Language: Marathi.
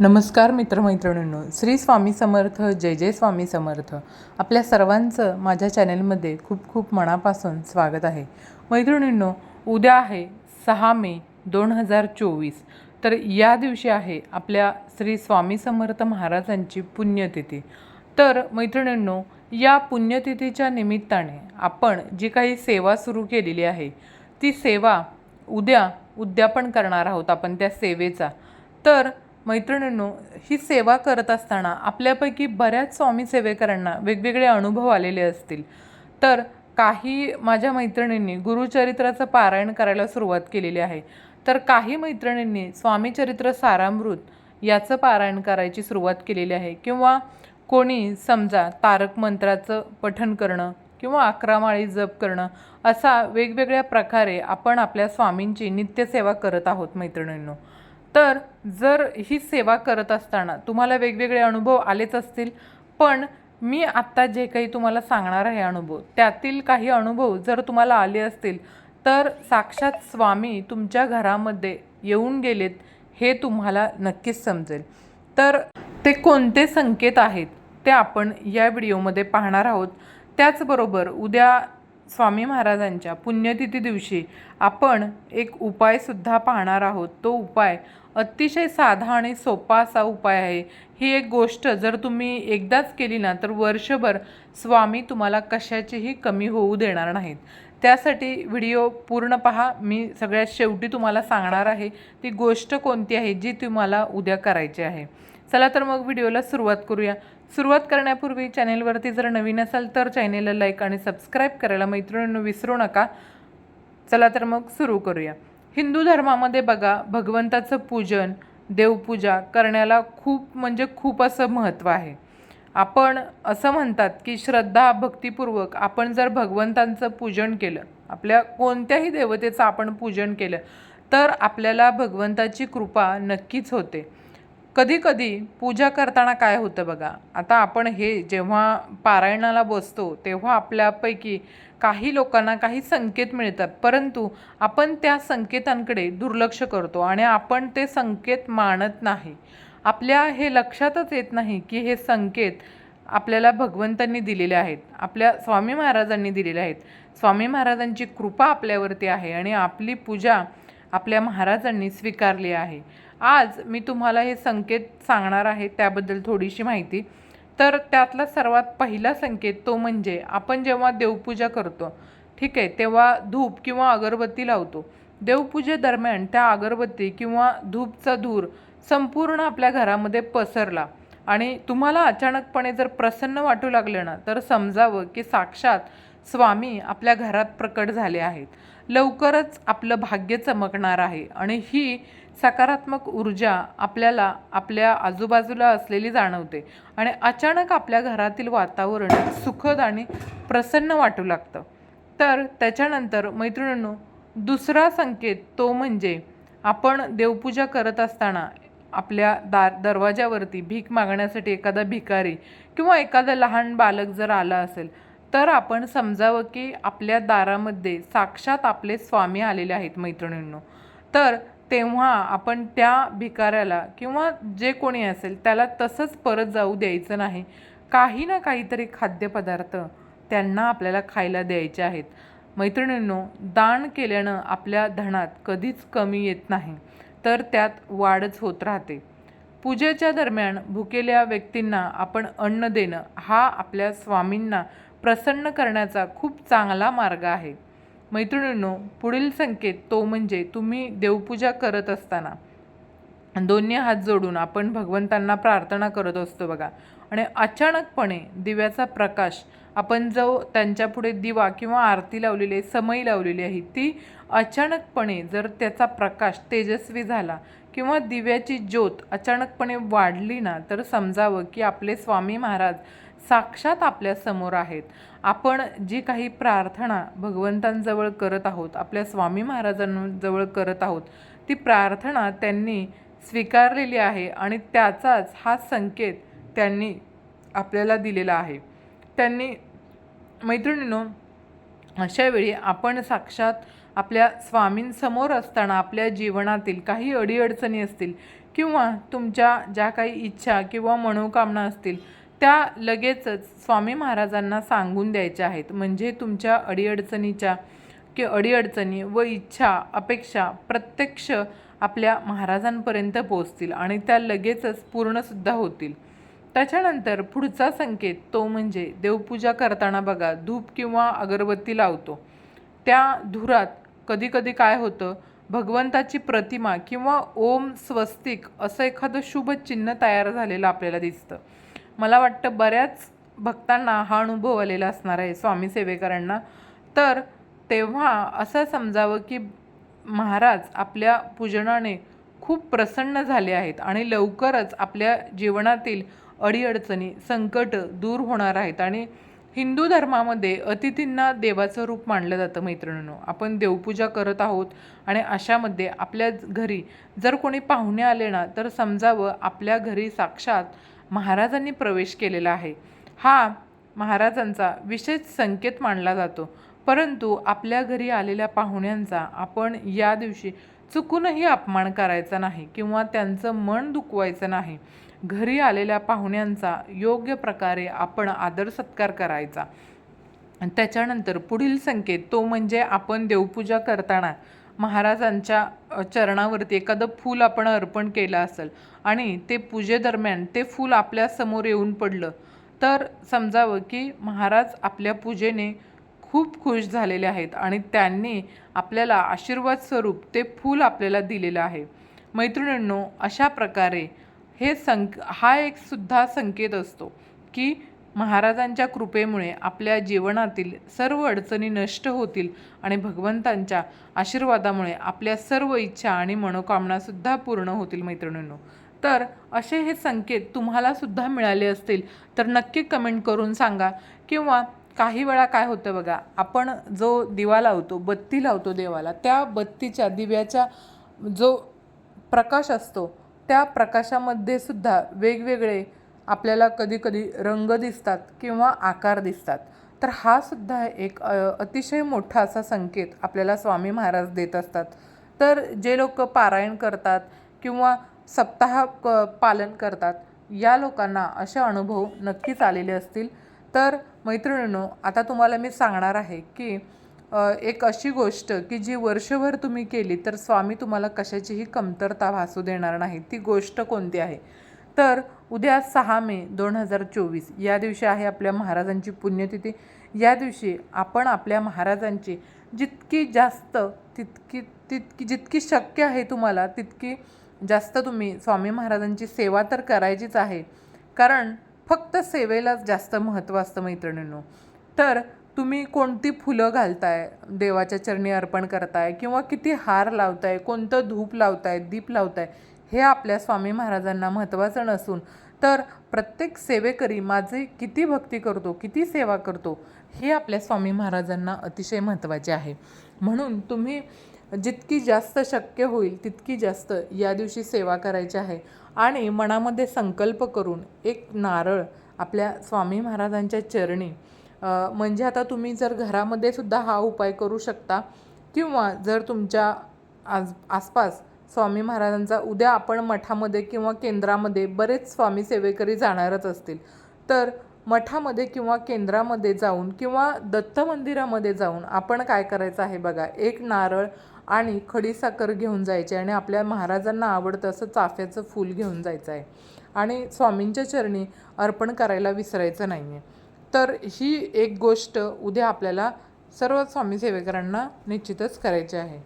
नमस्कार मित्रमैत्रिणींनो श्री स्वामी समर्थ जय जय स्वामी समर्थ. आपल्या सर्वांचं माझ्या चॅनलमध्ये खूप खूप मनापासून स्वागत आहे. मैत्रिणींनो उद्या आहे सहा मे दोन हजार चोवीस. तर या दिवशी आहे आपल्या श्री स्वामी समर्थ महाराजांची पुण्यतिथी. तर मैत्रिणींनो या पुण्यतिथीच्या निमित्ताने आपण जी काही सेवा सुरू केलेली आहे ती सेवा उद्या उद्यापन करणार आहोत आपण त्या सेवेचा. तर मैत्रिणींनो ही सेवा करत असताना आपल्यापैकी बऱ्याच स्वामी सेवेकरांना वेगवेगळे अनुभव आलेले असतील. तर काही माझ्या मैत्रिणींनी गुरुचरित्राचं पारायण करायला सुरुवात केलेली आहे. तर काही मैत्रिणींनी स्वामीचरित्र सारामृत याचं पारायण करायची सुरुवात केलेली आहे. किंवा कोणी समजा तारक मंत्राचं पठन करणं किंवा अकरा माळी जप करणं असा वेगवेगळ्या प्रकारे आपण आपल्या स्वामींची नित्यसेवा करत आहोत मैत्रिणींनो. तर जर ही सेवा करत असताना तुम्हाला वेगवेगळे अनुभव आलेच असतील पण मी आत्ता जे काही तुम्हाला सांगणार आहे अनुभव त्यातील काही अनुभव जर तुम्हाला आले असतील तर साक्षात स्वामी तुमच्या घरामध्ये येऊन गेलेत हे तुम्हाला नक्कीच समजेल. तर ते कोणते संकेत आहेत ते आपण या व्हिडिओमध्ये पाहणार आहोत. त्याचबरोबर उद्या स्वामी महाराजांच्या पुण्यतिथी दिवशी आपण एक उपायसुद्धा पाहणार आहोत. तो उपाय अतिशय साधा आणि सोपा असा उपाय आहे. ही एक गोष्ट जर तुम्ही एकदाच केली ना तर वर्षभर स्वामी तुम्हाला कशाचीही कमी होऊ देणार नाहीत. त्यासाठी व्हिडिओ पूर्ण पहा. मी सगळ्यात शेवटी तुम्हाला सांगणार आहे ती गोष्ट कोणती आहे जी तुम्हाला उद्या करायची आहे. चला तर मग व्हिडिओला सुरुवात करूया. सुरुवात करण्यापूर्वी चॅनेलवरती जर नवीन असाल तर चॅनेलला लाईक आणि सबस्क्राईब करायला मैत्रिणींनो विसरू नका. चला तर मग सुरू करूया. हिंदू धर्मामध्ये बघा भगवंताचं पूजन देवपूजा करण्याला खूप म्हणजे खूप असं महत्त्व आहे. आपण असं म्हणतात की श्रद्धा भक्तिपूर्वक आपण जर भगवंतांचं पूजन केलं आपल्या कोणत्याही देवतेचं आपण पूजन केलं तर आपल्याला भगवंताची कृपा नक्कीच होते. कधीकधी पूजा करताना काय होतं बघा आता आपण हे जेव्हा पारायणाला बसतो तेव्हा आपल्यापैकी काही लोकांना काही संकेत मिळतात. परंतु आपण त्या संकेतांकडे दुर्लक्ष करतो आणि आपण ते संकेत मानत नाही. आपल्या हे लक्षातच येत नाही की हे संकेत आपल्याला भगवंतांनी दिलेले आहेत आपल्या स्वामी महाराजांनी दिलेले आहेत. स्वामी महाराजांची कृपा आपल्यावरती आहे आणि आपली पूजा आपल्या महाराजांनी स्वीकारली आहे. आज मी तुम्हाला हे संकेत सांगणार आहे त्याबद्दल थोडीशी माहिती. तर त्यातला सर्वात पहिला संकेत तो म्हणजे आपण जेव्हा देवपूजा करतो ठीक आहे तेव्हा धूप किंवा अगरबत्ती लावतो. देवपूजेदरम्यान त्या अगरबत्ती किंवा धूपचा धूर संपूर्ण आपल्या घरामध्ये पसरला. आणि तुम्हाला अचानकपणे जर प्रसन्न वाटू लागलं ना तर समजावं की साक्षात स्वामी आपल्या घरात प्रकट झाले आहेत. लवकरच आपलं भाग्य चमकणार आहे. आणि ही सकारात्मक ऊर्जा आपल्याला आपल्या आजूबाजूला असलेली जाणवते. आणि अचानक आपल्या घरातील वातावरण सुखद आणि प्रसन्न वाटू लागतं. तर त्याच्यानंतर मैत्रिणींनो दुसरा संकेत तो म्हणजे आपण देवपूजा करत असताना आपल्या दार दरवाजावरती भीक मागण्यासाठी एखादा भिकारी किंवा एखादा लहान बालक जर आलं असेल तर आपण समजावं की आपल्या दारामध्ये साक्षात आपले स्वामी आलेले आहेत मैत्रिणींनो. तर तेव्हा आपण त्या भिकाऱ्याला किंवा जे कोणी असेल त्याला तसंच परत जाऊ द्यायचं नाही. काही ना काहीतरी खाद्यपदार्थ त्यांना आपल्याला खायला द्यायचे आहेत. मैत्रिणींनो दान केल्यानं आपल्या धनात कधीच कमी येत नाही तर त्यात वाढच होत राहते. पूजेच्या दरम्यान भुकेल्या व्यक्तींना आपण अन्न देणं हा आपल्या स्वामींना प्रसन्न करण्याचा खूप चांगला मार्ग आहे. मैत्रिणींनो पुढील संकेत तो म्हणजे तुम्ही देवपूजा करत असताना. दोन्ही हात जोडून आपण भगवंतांना प्रार्थना करत असतो बघा. आणि अचानकपणे दिव्याचा प्रकाश आपण जो त्यांच्यापुढे दिवा किंवा आरती लावलेली आहे समई लावलेली आहे ती अचानकपणे जर त्याचा प्रकाश तेजस्वी झाला किंवा दिव्याची ज्योत अचानकपणे वाढली ना तर समजावं की आपले स्वामी महाराज साक्षात आपल्यासमोर आहेत. आपण जी काही प्रार्थना भगवंतांजवळ करत आहोत आपल्या स्वामी महाराजांजवळ करत आहोत ती प्रार्थना त्यांनी स्वीकारलेली आहे आणि त्याचाच हा संकेत त्यांनी आपल्याला दिलेला आहे. त्यांनी मैत्रिणीनो अशावेळी आपण साक्षात आपल्या स्वामींसमोर असताना आपल्या जीवनातील काही अडीअडचणी असतील किंवा तुमच्या ज्या काही इच्छा किंवा मनोकामना असतील त्या लगेचच स्वामी महाराजांना सांगून द्यायच्या आहेत. म्हणजे तुमच्या अडीअडचणीच्या की अडीअडचणी व इच्छा अपेक्षा प्रत्यक्ष आपल्या महाराजांपर्यंत पोहोचतील आणि त्या लगेचच पूर्णसुद्धा होतील. त्याच्यानंतर पुढचा संकेत तो म्हणजे देवपूजा करताना बघा धूप किंवा अगरबत्ती लावतो. त्या धुरात कधीकधी काय होतं? भगवंताची प्रतिमा किंवा ओम स्वस्तिक असं एखादं शुभ चिन्ह तयार झालेलं आपल्याला दिसतं. मला वाटतं बऱ्याच भक्तांना हा अनुभव आलेला असणार आहे स्वामी सेवेकरांना. तर तेव्हा असं समजावं की महाराज आपल्या पूजनाने खूप प्रसन्न झाले आहेत आणि लवकरच आपल्या जीवनातील अडीअडचणी संकट दूर होणार आहेत आणि हिंदू धर्मामध्ये अतिथींना देवाचं रूप मानलं जातं मैत्रिणींनो. आपण देवपूजा करत आहोत आणि अशामध्ये आपल्या घरी जर कोणी पाहुणे आले ना तर समजावं आपल्या घरी साक्षात महाराजांनी प्रवेश केलेला आहे. हा महाराजांचा विशेष संकेत मानला जातो. परंतु आपल्या घरी आलेल्या पाहुण्यांचा आपण या दिवशी चुकूनही अपमान करायचा नाही किंवा त्यांचं मन दुखवायचं नाही. घरी आलेल्या पाहुण्यांचा योग्य प्रकारे आपण आदर सत्कार करायचा. त्याच्यानंतर पुढील संकेत तो म्हणजे आपण देवपूजा करताना महाराजांच्या चरणावरती एखादं फूल आपण अर्पण केलं असेल आणि ते पूजेदरम्यान ते फूल आपल्यासमोर येऊन पडलं तर समजावं की महाराज आपल्या पूजेने खूप खुश झालेले आहेत आणि त्यांनी आपल्याला आशीर्वाद स्वरूप ते फूल आपल्याला दिलेलं आहे. मैत्रिणींनो अशा प्रकारे हे संक हा एक सुद्धा संकेत असतो की महाराजांच्या कृपेमुळे आपल्या जीवनातील सर्व अडचणी नष्ट होतील आणि भगवंतांच्या आशीर्वादामुळे आपल्या सर्व इच्छा आणि मनोकामनासुद्धा पूर्ण होतील मैत्रिणींनो. तर असे हे संकेत तुम्हालासुद्धा मिळाले असतील तर नक्की कमेंट करून सांगा. किंवा काही वेळा काय होतं बघा आपण जो दिवा लावतो बत्ती लावतो देवाला त्या बत्तीच्या दिव्याच्या जो प्रकाश असतो त्या प्रकाशामध्ये सुद्धा वेगवेगळे आपल्याला कधीकधी रंग दिसतात किंवा आकार दिसतात. तर हा सुद्धा एक अतिशय मोठा असा संकेत आपल्याला स्वामी महाराज देत असतात. तर जे लोक पारायण करतात किंवा सप्ताह क पालन करतात या लोकांना असे अनुभव नक्कीच आलेले असतील. तर मैत्रिणींनो आता तुम्हाला मी सांगणार आहे की एक अशी गोष्ट की जी वर्षभर तुम्ही केली तर स्वामी तुम्हाला कशाचीही कमतरता भासू देणार नाही. ती गोष्ट कोणती आहे? तर उद्या सहा मे दोन हजार चोवीस. या दिवशी आहे आपल्या महाराजांची पुण्यतिथी. या दिवशी आपण आपल्या महाराजांची जितकी जास्त तितकी तितकी जितकी शक्य आहे तुम्हाला तितकी जास्त तुम्ही स्वामी महाराजांची सेवा तर करायचीच आहे. कारण फक्त सेवेलाच जास्त महत्त्व असतं मैत्रिणींनो. तर तुम्ही कोणती फुलं घालताय देवाच्या चरणी अर्पण करताय किंवा किती हार लावताय कोणतं धूप लावताय दीप लावताय हे आपल्या स्वामी महाराजांना महत्त्वाचं नसून तर प्रत्येक सेवेकरी माझे किती भक्ती करतो किती सेवा करतो हे आपल्या स्वामी महाराजांना अतिशय महत्त्वाचे आहे. म्हणून तुम्ही जितकी जास्त शक्य होईल तितकी जास्त या दिवशी सेवा करायची आहे. आणि मनामध्ये संकल्प करून एक नारळ आपल्या स्वामी महाराजांच्या चरणी म्हणजे आता तुम्ही जर घरामध्ये सुद्धा हा उपाय करू शकता किंवा जर तुमच्या आज आसपास स्वामी महाराजांचा उद्या आपण मठामध्ये किंवा केंद्रामध्ये बरेच स्वामी सेवेकरी जाणारच असतील. तर मठामध्ये किंवा केंद्रामध्ये जाऊन किंवा दत्त मंदिरामध्ये जाऊन आपण काय करायचं आहे बघा. एक नारळ आणि खडीसाखर घेऊन जायचे आणि आपल्या महाराजांना आवडतं असं चाफ्याचं फूल घेऊन जायचं आहे. आणि स्वामींच्या चरणी अर्पण करायला विसरायचं नाही आहे तर ही एक गोष्ट उद्या आपल्याला सर्व स्वामी सेवेकरांना निश्चितच करायची आहे.